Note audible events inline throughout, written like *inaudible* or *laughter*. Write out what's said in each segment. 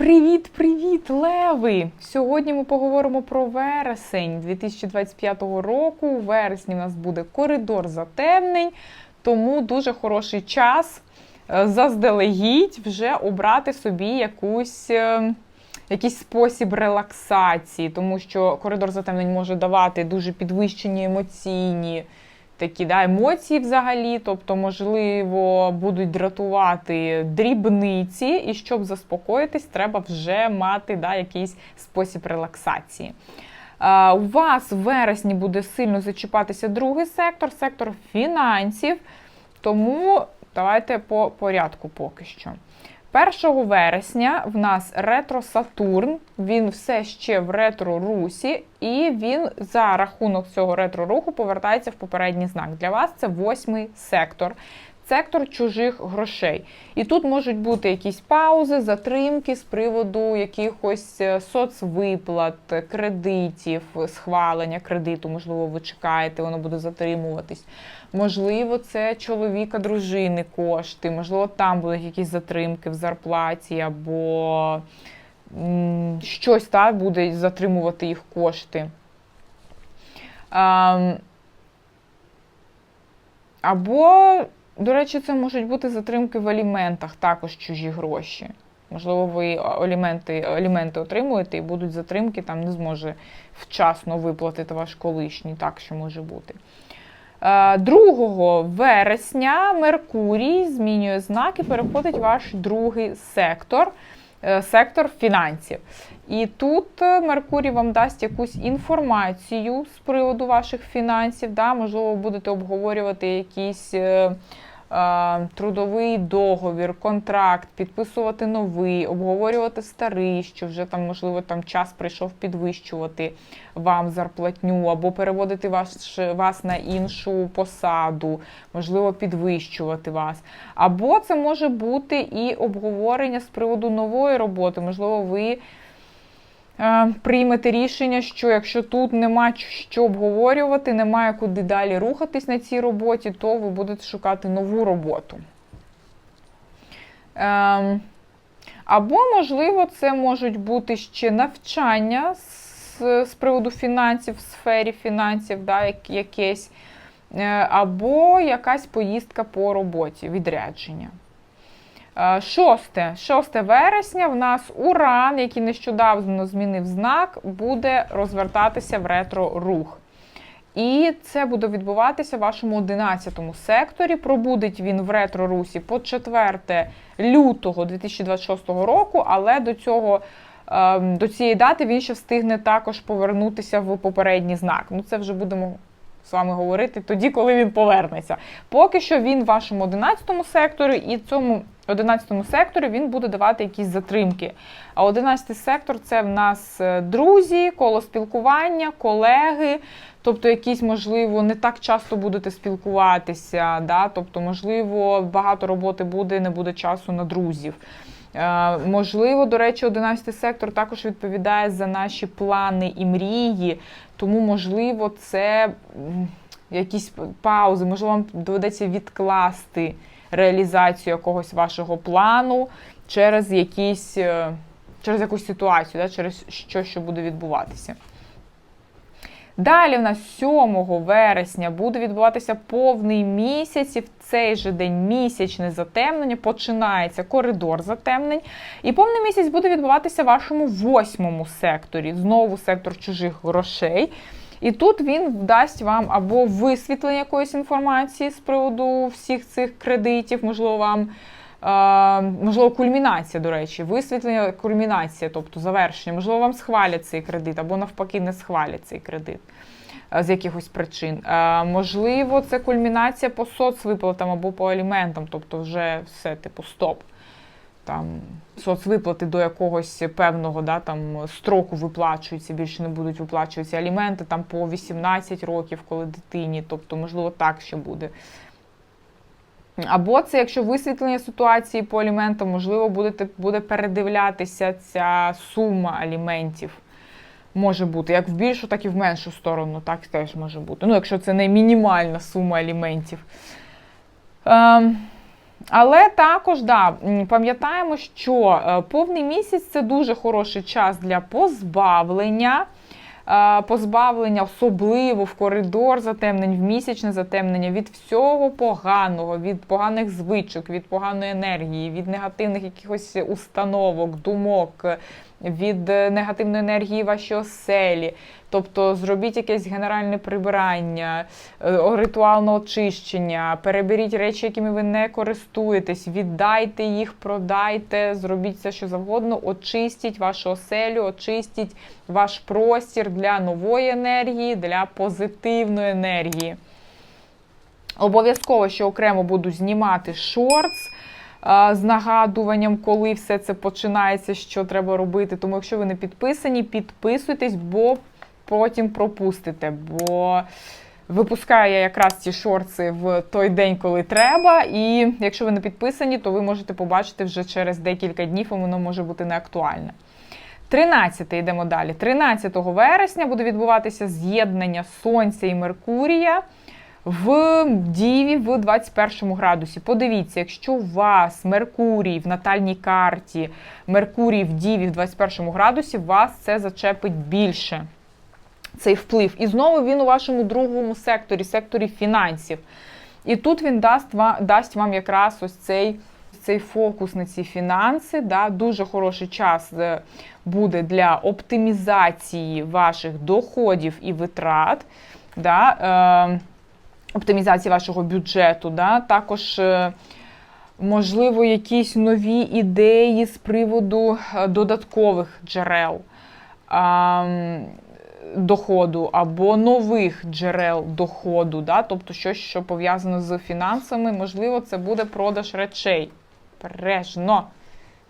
Привіт-привіт, Леви! Сьогодні ми поговоримо про вересень 2025 року. У вересні в нас буде коридор затемнень, тому дуже хороший час е, заздалегідь вже обрати собі якусь. е, Якийсь спосіб релаксації, тому що коридор затемнень може давати дуже підвищені емоційні такі да, емоції взагалі, тобто, можливо, будуть дратувати дрібниці, і щоб заспокоїтись, треба вже мати да, якийсь спосіб релаксації. У вас в вересні буде сильно зачіпатися другий сектор, сектор фінансів. Тому давайте по порядку поки що. 1 вересня в нас ретро Сатурн, він все ще в ретро-русі, і він за рахунок цього ретро-руху повертається в попередній знак. Для вас це восьмий сектор, сектор чужих грошей. І тут можуть бути якісь паузи, затримки з приводу якихось е, соцвиплат, кредитів, схвалення кредиту, можливо, ви чекаєте, воно буде затримуватись. Можливо, це чоловіка, дружини кошти, можливо, там будуть якісь затримки в зарплаті, або щось так буде затримувати їх кошти. Або, до речі, це можуть бути затримки в аліментах, також чужі гроші. Можливо, ви аліменти, аліменти отримуєте і будуть затримки, там не зможе вчасно виплатити ваш колишній, так що може бути. 2 вересня Меркурій змінює знак і переходить ваш другий сектор, е, сектор фінансів. І тут е, Меркурій вам дасть якусь інформацію з приводу ваших фінансів. Да? Можливо, будете обговорювати якісь. Е, Трудовий договір, контракт, підписувати новий, обговорювати старий, що вже там, можливо, там час прийшов підвищувати вам зарплатню, або переводити вас, вас на іншу посаду, можливо, підвищувати вас. Або це може бути і обговорення з приводу нової роботи. Можливо, ви приймете рішення, що якщо тут нема що обговорювати, немає куди далі рухатись на цій роботі, то ви будете шукати нову роботу. Ем, Або, можливо, це можуть бути ще навчання з, з приводу фінансів, в сфері фінансів, да, якесь, е, або якась поїздка по роботі, відрядження. 6, 6 вересня в нас Уран, який нещодавно змінив знак, буде розвертатися в ретро-рух. І це буде відбуватися в вашому 11 секторі. Пробудить він в ретро-русі по 4 лютого 2026 року, але до цього. ем, До цієї дати він ще встигне також повернутися в попередній знак. Ну, це вже будемо з вами говорити тоді, коли він повернеться. Поки що він в вашому 11 секторі, і цьому 11 секторі він буде давати якісь затримки. А 11 сектор це в нас е, друзі, коло спілкування, колеги. Тобто, якісь, можливо, не так часто будете спілкуватися, да? тобто, можливо, багато роботи буде, не буде часу на друзів. Е, можливо, до речі, 11 сектор також відповідає за наші плани і мрії, тому, можливо, це якісь паузи, можливо, вам доведеться відкласти реалізацію якогось вашого плану через якісь, е, через якусь ситуацію, да, через що, що буде відбуватися. Далі в нас 7 вересня буде відбуватися повний місяць, і в цей же день місячне затемнення, починається коридор затемнень. І повний місяць буде відбуватися в вашому восьмому секторі, знову сектор чужих грошей. І тут він дасть вам або висвітлення якоїсь інформації з приводу всіх цих кредитів, можливо, вам. Можливо, кульмінація, до речі, висвітлення, кульмінація, тобто завершення. Можливо, вам схвалять цей кредит, або навпаки, не схвалять цей кредит з якихось причин. Можливо, це кульмінація по соцвиплатам або по аліментам, тобто вже все, типу, стоп. Там соцвиплати до якогось певного да, там, строку виплачуються, більше не будуть виплачуватися аліменти там по 18 років, коли дитині, тобто, можливо, так ще буде. Або це, якщо висвітлення ситуації по аліментам, можливо, будете, буде передивлятися ця сума аліментів. Може бути як в більшу, так і в меншу сторону, так теж може бути. Ну, якщо це не мінімальна сума аліментів. Ем, Але також да, пам'ятаємо, що е, повний місяць це дуже хороший час для позбавлення. е, Позбавлення, особливо в коридор затемнень, в місячне затемнення від всього поганого, від поганих звичок, від поганої енергії, від негативних якихось установок, думок, від е, негативної енергії вашій оселі. Тобто зробіть якесь генеральне прибирання, е, ритуальне очищення, переберіть речі, якими ви не користуєтесь, віддайте їх, продайте, зробіть все, що завгодно, очистіть вашу оселю, очистіть ваш простір для нової енергії, для позитивної енергії. Обов'язково, що окремо буду знімати шортс а, з нагадуванням, коли все це починається, що треба робити. Тому, якщо ви не підписані, підписуйтесь, бо потім пропустите. Бо випускаю я якраз ці шорти в той день, коли треба. І якщо ви не підписані, то ви можете побачити вже через декілька днів, і воно може бути не актуальне. 13 йдемо далі. 13 вересня буде відбуватися з'єднання Сонця і Меркурія в Діві в 21 градусі. Подивіться, якщо у вас Меркурій в натальній карті, Меркурій в Діві в 21 градусі, вас це зачепить більше. Цей вплив. І знову він у вашому другому секторі, секторі фінансів. І тут він дасть вам, дасть вам якраз ось цей цей фокус на ці фінанси. Да, Дуже хороший час е, буде для оптимізації ваших доходів і витрат. Да, е, Оптимізації вашого бюджету. Да, Також, е, можливо, якісь нові ідеї з приводу е, додаткових джерел. Доходу або нових джерел доходу, да? тобто щось, що пов'язано з фінансами, можливо, це буде продаж речей. Бережно.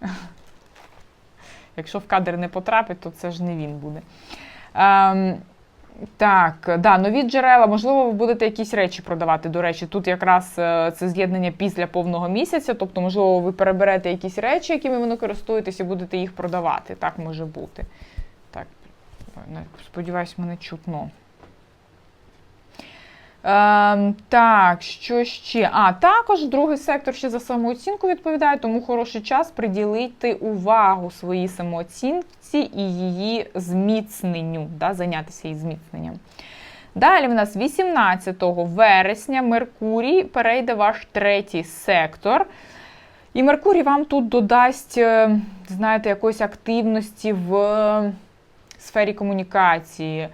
*laughs* Якщо в кадр не потрапить, то це ж не він буде. Так, да, нові джерела, можливо, ви будете якісь речі продавати. До речі, тут якраз е, це з'єднання після повного місяця, тобто, можливо, ви переберете якісь речі, якими ви не користуєтесь, і будете їх продавати. Так може бути. Так, сподіваюсь, мене чутно. Ем, так, що ще? А, також другий сектор ще за самооцінку відповідає, тому хороший час приділити увагу своїй самооцінці і її зміцненню, да, зайнятися її зміцненням. Далі в нас 18 вересня Меркурій перейде ваш третій сектор. І Меркурій вам тут додасть, е, знаєте, якоїсь активності в сфері комунікації.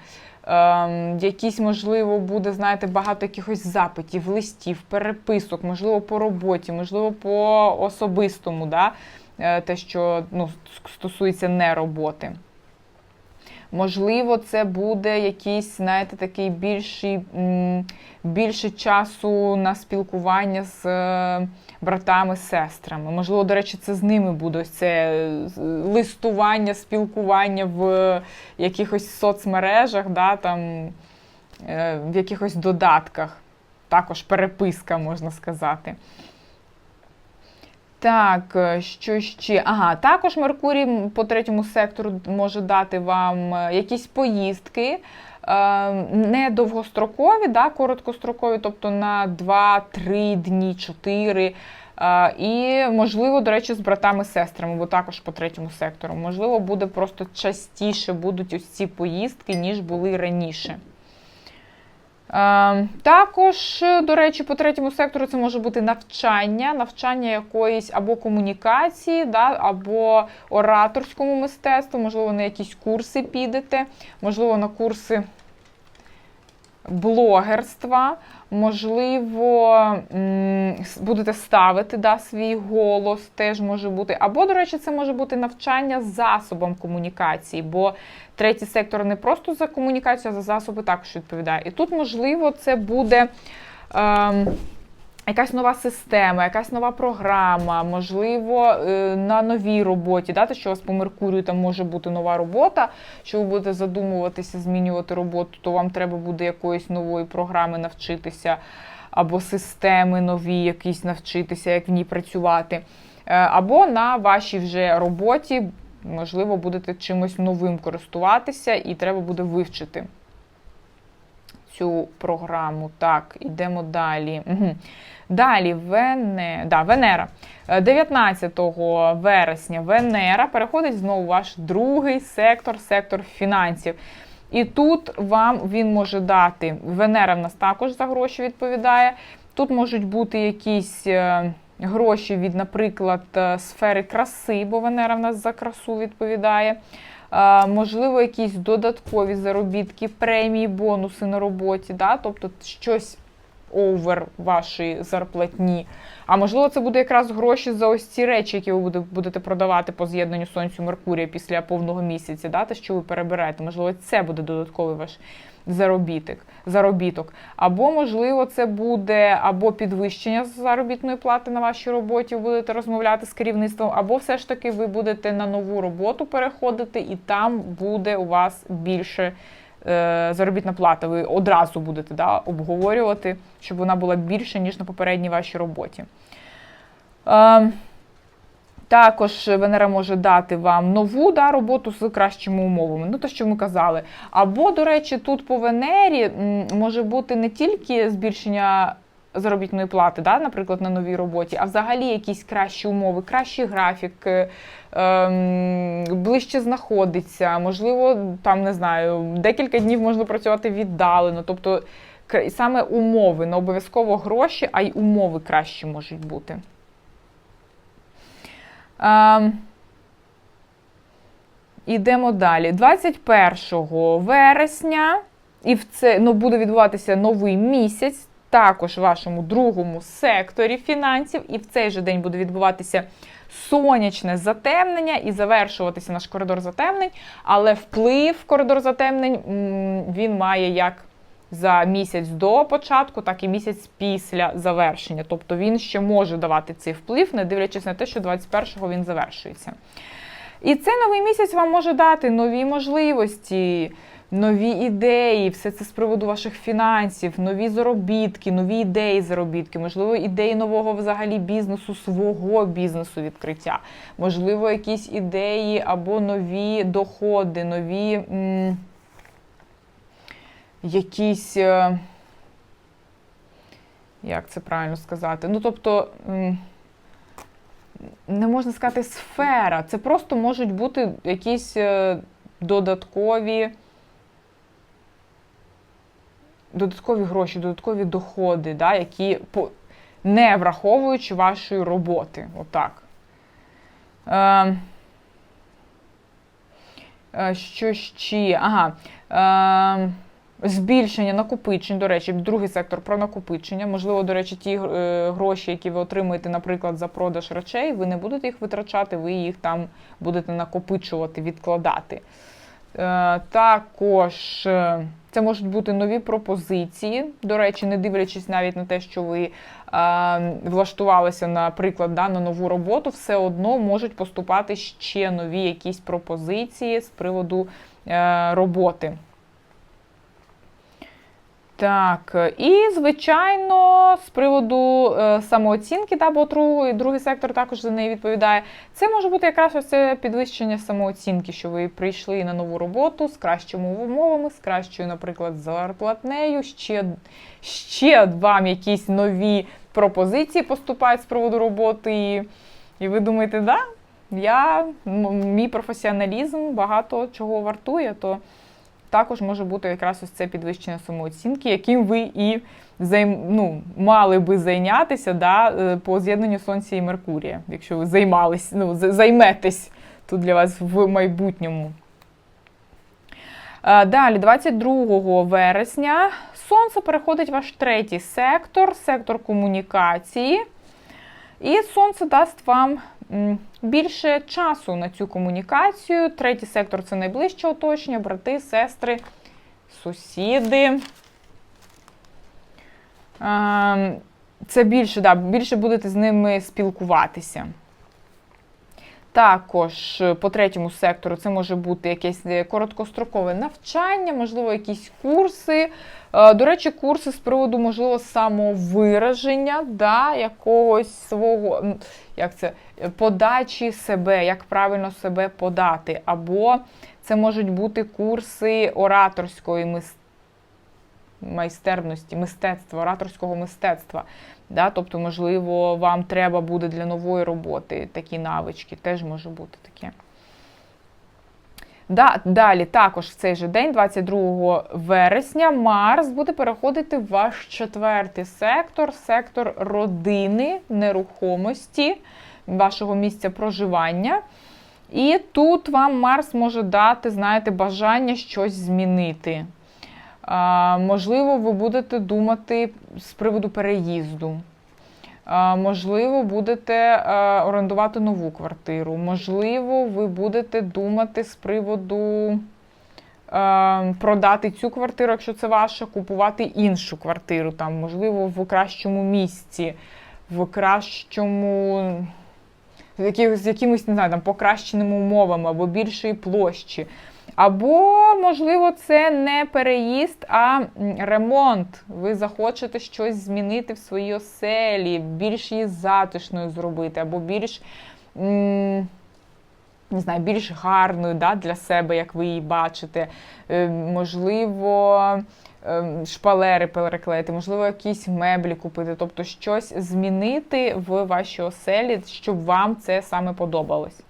Ем, якісь, можливо, буде, знаєте, багато якихось запитів, листів, переписок, можливо, по роботі, можливо, по особистому, да? Е, те, що ну, стосується не роботи. Можливо, це буде якийсь, знаєте, такий більший, більше часу на спілкування з е, братами, сестрами. Можливо, до речі, це з ними буде ось це листування, спілкування в якихось соцмережах, да, там, е, в якихось додатках. Також переписка, можна сказати. Так, е, що ще? Ага, також Меркурій по третьому сектору може дати вам е, якісь поїздки. Е, не довгострокові, да, короткострокові, тобто на 2-3 дні, 4. І, можливо, до речі, з братами-сестрами, бо також по третьому сектору. Можливо, буде просто частіше будуть ось ці поїздки, ніж були раніше. Ем, також, до речі, по третьому сектору це може бути навчання, навчання якоїсь або комунікації, да, або ораторському мистецтву, можливо, на якісь курси підете, можливо, на курси блогерства, можливо, будете ставити да, свій голос, теж може бути. Або, до речі, це може бути навчання засобом комунікації, бо третій сектор не просто за комунікацію, а за засоби також відповідає. І тут, можливо, це буде. Ем, Якась нова система, якась нова програма, можливо, е, на новій роботі. Дати, що у вас по Меркурію там може бути нова робота, що ви будете задумуватися, змінювати роботу, то вам треба буде якоїсь нової програми навчитися, або системи нові, якісь навчитися, як в ній працювати. Е, або на вашій вже роботі, можливо, будете чимось новим користуватися, і треба буде вивчити цю програму. Так, ідемо далі. Угу. Далі Вене... да, Венера. Е, 19 вересня Венера переходить знову ваш другий сектор, сектор фінансів. І тут вам він може дати. Венера в нас також за гроші відповідає. Тут можуть бути якісь е, гроші від, наприклад, е, сфери краси, бо Венера в нас за красу відповідає. Е, Можливо, якісь додаткові заробітки, премії, бонуси на роботі, да? тобто щось овер вашої зарплатні. А можливо, це буде якраз гроші за ось ці речі, які ви будете продавати по з'єднанню Сонцю Меркурія після повного місяця, да? те, що ви переберете. Можливо, це буде додатковий ваш заробіток. заробіток. Або, можливо, це буде або підвищення заробітної плати на вашій роботі, ви будете розмовляти з керівництвом, або все ж таки ви будете на нову роботу переходити, і там буде у вас більше заробітна плата. Ви одразу будете да, обговорювати, щоб вона була більше, ніж на попередній вашій роботі. Е, також Венера може дати вам нову да, роботу з кращими умовами. Ну, те, що ми казали. Або, до речі, тут по Венері може бути не тільки збільшення заробітної плати, да, наприклад, на новій роботі, а взагалі якісь кращі умови, кращий графік, е, ем, ближче знаходиться, можливо, там не знаю, декілька днів можна працювати віддалено. Тобто саме умови, не обов'язково гроші, а й умови кращі можуть бути. Ем, Ідемо далі. 21 вересня, і в це ну, буде відбуватися новий місяць, також вашому другому секторі фінансів, і в цей же день буде відбуватися сонячне затемнення і завершуватися наш коридор затемнень, але вплив коридор затемнень він має як за місяць до початку, так і місяць після завершення. Тобто він ще може давати цей вплив, не дивлячись на те, що 21-го він завершується. І цей новий місяць вам може дати нові можливості, нові ідеї, все це з приводу ваших фінансів, нові заробітки, нові ідеї заробітки, можливо, ідеї нового взагалі бізнесу, свого бізнесу відкриття, можливо, якісь ідеї або нові доходи, нові м, якісь. е, Як це правильно сказати? Ну, тобто. не можна сказати сфера. Це просто можуть бути якісь е, додаткові, додаткові гроші, додаткові доходи, да, які не враховуючи вашої роботи. Отак. Е, е, що ще? Ага. Е, Збільшення накопичень, до речі, другий сектор про накопичення. Можливо, до речі, ті е, гроші, які ви отримуєте, наприклад, за продаж речей, ви не будете їх витрачати, ви їх там будете накопичувати, відкладати. Е, також е, це можуть бути нові пропозиції. До речі, не дивлячись навіть на те, що ви е, влаштувалися, наприклад, на нову роботу, все одно можуть поступати ще нові якісь пропозиції з приводу роботи. Так, і звичайно, з приводу е, самооцінки, да, бо другий, другий сектор також за неї відповідає. Це може бути якраз ось це підвищення самооцінки, що ви прийшли на нову роботу з кращими умовами, з кращою, наприклад, зарплатнею. Ще, ще вам якісь нові пропозиції поступають з приводу роботи. І, і ви думаєте, да, я, мій професіоналізм багато чого вартує, то також може бути якраз ось це підвищення самооцінки, яким ви і займ, ну, мали би зайнятися да, е, по з'єднанню Сонця і Меркурія, якщо ви займались, ну, займетесь тут для вас в майбутньому. Е, Далі, 22 вересня, Сонце переходить в ваш третій сектор, сектор комунікації. І сонце дасть вам більше часу на цю комунікацію. Третій сектор це найближче оточення, брати, сестри, сусіди. Ем, Це більше, да, більше будете з ними спілкуватися. Також е, по третьому сектору це може бути якесь е, короткострокове навчання, можливо, якісь курси. Е, До речі, курси з приводу, можливо, самовираження, да, якогось свого, як це, подачі себе, як правильно себе подати. Або це можуть бути курси ораторської мистецтва. Майстерності, мистецтва, ораторського мистецтва. Да? Тобто, можливо, вам треба буде для нової роботи такі навички, теж може бути таке. Да, далі, також в цей же день, 22 вересня, Марс буде переходити в ваш четвертий сектор, сектор родини, нерухомості, вашого місця проживання. І тут вам Марс може дати, знаєте, бажання щось змінити. Можливо, ви будете думати з приводу переїзду. Можливо, будете орендувати нову квартиру. Можливо, ви будете думати з приводу продати цю квартиру, якщо це ваша, купувати іншу квартиру, там, можливо, в кращому місці, в кращому, з якимось не знаю, там, покращеними умовами або більшої площі. Або, можливо, це не переїзд, а ремонт. Ви захочете щось змінити в своїй оселі, більш її затишною зробити, або більш не знаю, більш гарною да, для себе, як ви її бачите. Е, Можливо, е, шпалери переклеїти, можливо, якісь меблі купити, тобто щось змінити в вашій оселі, щоб вам це саме подобалось.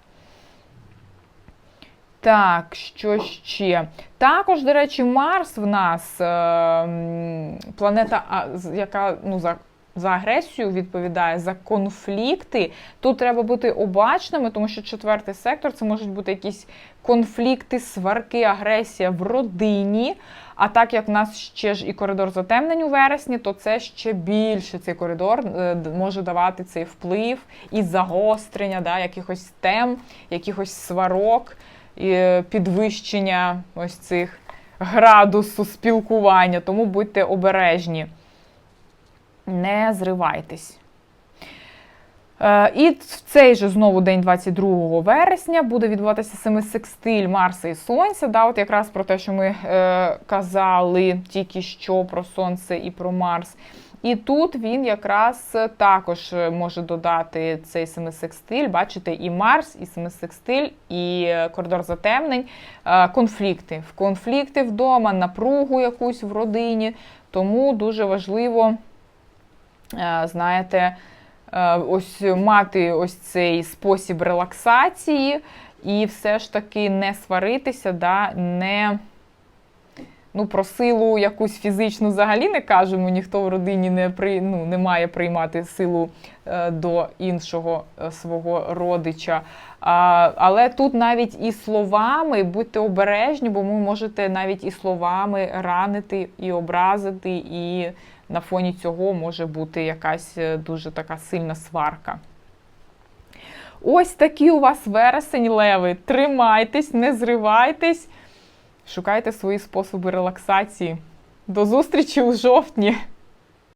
Так, що ще? Також, до речі, Марс в нас е, планета, яка ну, за, за агресію відповідає, за конфлікти. Тут треба бути обачними, тому що четвертий сектор це можуть бути якісь конфлікти, сварки, агресія в родині. А так як в нас ще ж і коридор затемнень у вересні, то це ще більше цей коридор е, може давати цей вплив і загострення да, якихось тем, якихось сварок е, підвищення ось цих градусу спілкування. Тому будьте обережні, не зривайтесь. Е, І в цей же знову день 22 вересня буде відбуватися семисекстиль Марса і Сонця. Да, от якраз про те, що ми е, казали тільки що про Сонце і про Марс. І тут він якраз також може додати цей семисекстиль. Бачите, і Марс, і семисекстиль, і е, коридор затемнень, е, конфлікти. В конфлікти вдома, напругу якусь в родині. Тому дуже важливо, е, знаєте, е, ось мати ось цей спосіб релаксації і все ж таки не сваритися, да, не. Ну, про силу якусь фізичну взагалі не кажемо, ніхто в родині не при, ну, не має приймати силу е, до іншого е, свого родича. А, але тут навіть і словами будьте обережні, бо ви можете навіть і словами ранити і образити, і на фоні цього може бути якась е, дуже така сильна сварка. Ось такі у вас вересень, леви. Тримайтесь, не зривайтесь. Шукайте свої способи релаксації. До зустрічі у жовтні!